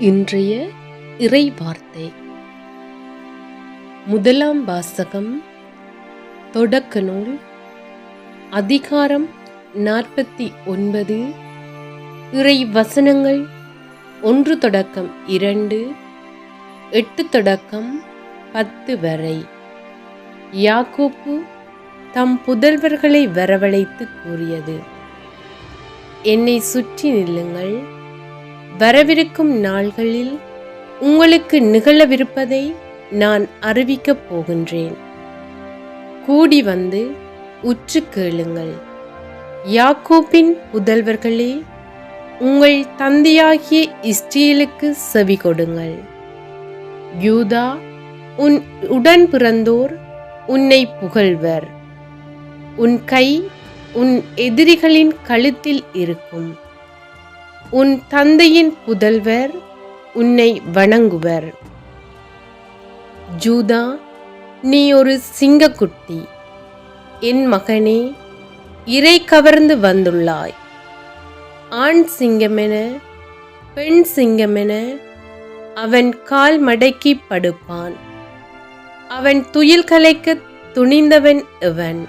இன்றைய இறை வார்த்தை முதலாம் வாசகம் தொடக்க நூல் அதிகாரம் நாற்பத்தி ஒன்பது இறை வசனங்கள் ஒன்று தொடக்கம் இரண்டு எட்டு தொடக்கம் பத்து வரை. யாக்கோப்பு தம் புதல்வர்களை வரவழைத்து கூறியது என்னை சுற்றி நில்லுங்கள் வரவிருக்கும் நாள்களில் உங்களுக்கு நிகழவிருப்பதை நான் அறிவிக்கப் போகின்றேன். கூடி வந்து உற்று கேளுங்கள். யாக்கோப்பின் புதல்வர்களே உங்கள் தந்தையாகிய இஸ்ரேலுக்கு செவி கொடுங்கள். யூதா உன் உடன் பிறந்தோர் உன்னை புகழ்வர். உன் கை உன் எதிரிகளின் கழுத்தில் இருக்கும். உன் தந்தையின் புதல்வர் உன்னை வணங்குவர். ஜூதா நீ ஒரு சிங்கக்குட்டி. என் மகனே இறை கவர்ந்து வந்துள்ளாய். ஆண் சிங்கமென பெண் சிங்கமென அவன் கால் மடக்கி படுப்பான். அவன் துயில் கலைக்க துணிந்தவன் இவன்.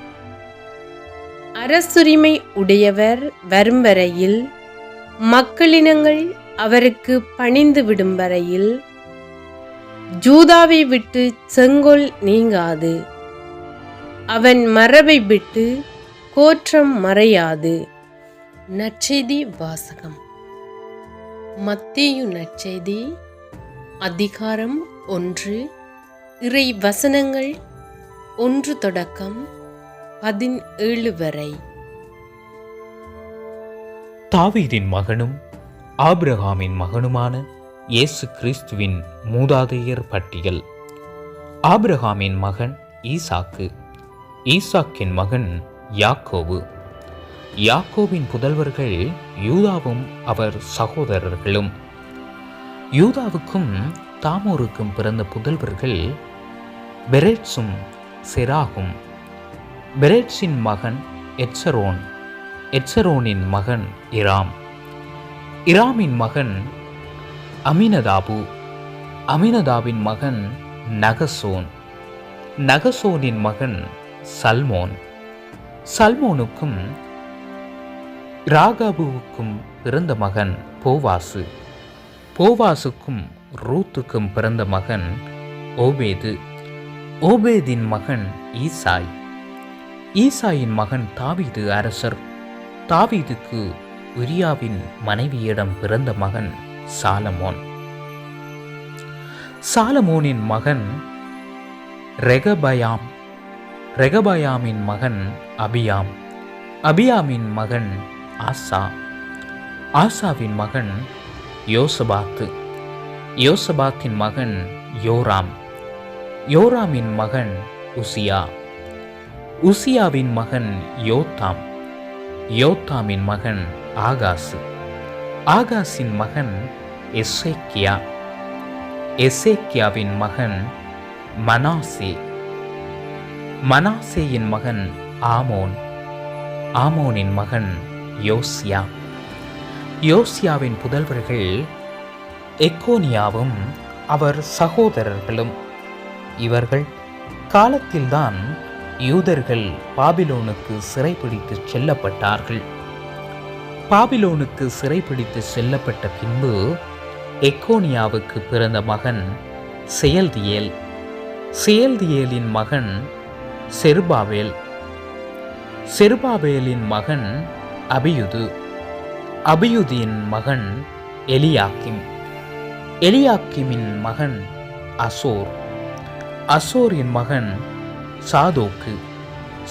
அரசுரிமை உடையவர் வரும் வரையில் மக்களினங்கள் அவருக்கு பணிந்து விடும் வரையில் ஜூதாவை விட்டு செங்கோல் நீங்காது. அவன் மரபை விட்டு கோற்றம் மறையாது. நற்செய்தி வாசகம். மத்தியு நற்செய்தி அதிகாரம் ஒன்று இறை வசனங்கள் ஒன்று தொடக்கம் பதினேழு வரை. தாவீதின் மகனும் ஆப்ரஹாமின் மகனுமான இயேசு கிறிஸ்துவின் மூதாதையர் பட்டியல். ஆப்ரஹாமின் மகன் ஈசாக்கு. ஈசாக்கின் மகன் யாக்கோவு யாக்கோவின் புதல்வர்கள் யூதாவும் அவர் சகோதரர்களும். யூதாவுக்கும் தாமோருக்கும் பிறந்த புதல்வர்கள் பெரேட்ஸும் செராகும். பெரேட்ஸின் மகன் எட்சரோன் எட்சரோனின் மகன் இராம். இராமின் மகன் அமினதாபு. அமினதாபின் மகன் நகசோன். நகசோனின் மகன் சல்மோன். சல்மோனுக்கும் ராகாபுவுக்கும் பிறந்த மகன் போவாசு. போவாசுக்கும் ரூத்துக்கும் பிறந்த மகன் ஓபேது. ஓபேதின் மகன் ஈசாய். ஈசாயின் மகன் தாவீது அரசர். தாவீதுக்கு உரியாவின் மனைவியிடம் பிறந்த மகன் சாலமோன். சாலமோனின் மகன் ரெகபயாம். ரெகபயாமின் மகன் அபியாம். அபியாமின் மகன் ஆசா. ஆசாவின் மகன் யோசபாத்து. யோசபாத்தின் மகன் யோராம். யோராமின் மகன் உசியா. உசியாவின் மகன் யோத்தாம். யோத்தாமின் மகன் ஆகாசு. ஆகாசின் மகன் எசேக்கியா. எசேக்கியாவின் மகன் மனாசே. மனாசேயின் மகன் ஆமோன். ஆமோனின் மகன் யோசியா. யோசியாவின் புதல்வர்கள் எக்கோனியாவும் அவர் சகோதரர்களும். இவர்கள் காலத்தில்தான் யூதர்கள் பாபிலோனுக்கு சிறைப்பிடித்து செல்லப்பட்டார்கள். பாபிலோனுக்கு சிறைப்பிடித்து செல்லப்பட்ட பின்பு எக்கோனியாவுக்கு பிறந்த மகன் செயல்தியேல். செயல்தியேலின் மகன் செருபாவேல் செருபாவேலின் மகன் அபியுது. அபியுதியின் மகன் எலியாக்கிம். எலியாக்கிமின் மகன் அசோர். அசோரின் மகன் சாதோக்கு.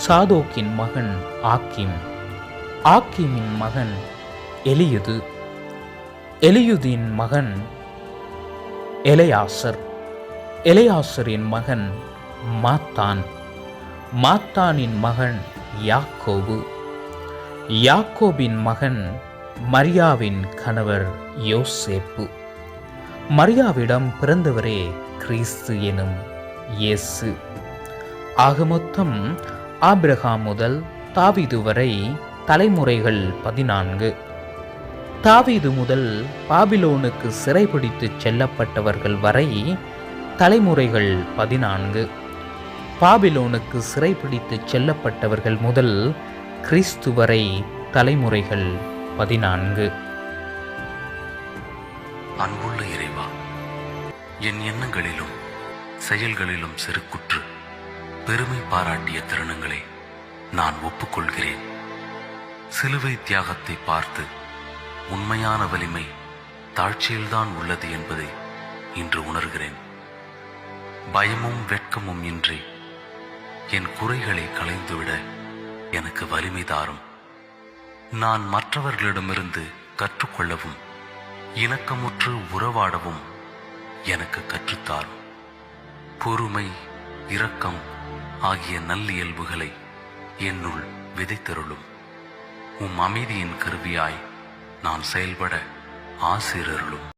சாதோக்கின் மகன் ஆக்கிம். ஆக்கிமின் மகன் எலியுது. எலியுதின் மகன் எலையாசர். எலையாசரின் மகன் மாத்தான். மாத்தானின் மகன் யாக்கோபு. யாக்கோபின் மகன் மரியாவின் கணவர் யோசேப்பு. மரியாவிடம் பிறந்தவரே கிறிஸ்து எனும் இயேசு. ஆக மொத்தம் ஆபிரகாம் முதல் தாவிது வரை தலைமுறைகள் பதினான்கு. தாவீது முதல் பாபிலோனுக்கு சிறைபிடித்துச் செல்லப்பட்டவர்கள் வரை தலைமுறைகள் பதினான்கு. பாபிலோனுக்கு சிறைபிடித்துச் செல்லப்பட்டவர்கள் முதல் கிறிஸ்து வரை தலைமுறைகள் பதினான்கு. அன்புள்ள இறைவா என் எண்ணங்களிலும் செயல்களிலும் செருக்குற்று. பெருமை பாராட்டிய தருணங்களை நான் ஒப்புக்கொள்கிறேன். சிலுவை தியாகத்தை பார்த்து உண்மையான வலிமை தாழ்ச்சியில்தான் உள்ளது என்பதை இன்று உணர்கிறேன். பயமும் வெட்கமும் இன்றி என் குறைகளை களைந்துவிட எனக்கு வலிமை தாரும். நான் மற்றவர்களிடமிருந்து கற்றுக்கொள்ளவும் இணக்கமுற்று உறவாடவும் எனக்கு கற்றுத்தாரும். பொறுமை இரக்கம் ஆகிய நல்லியல்புகளை என்னுள் விதைத்தருளும். உம் அமைதியின் கருவியாய் நான் செயல்பட ஆசிரருளும்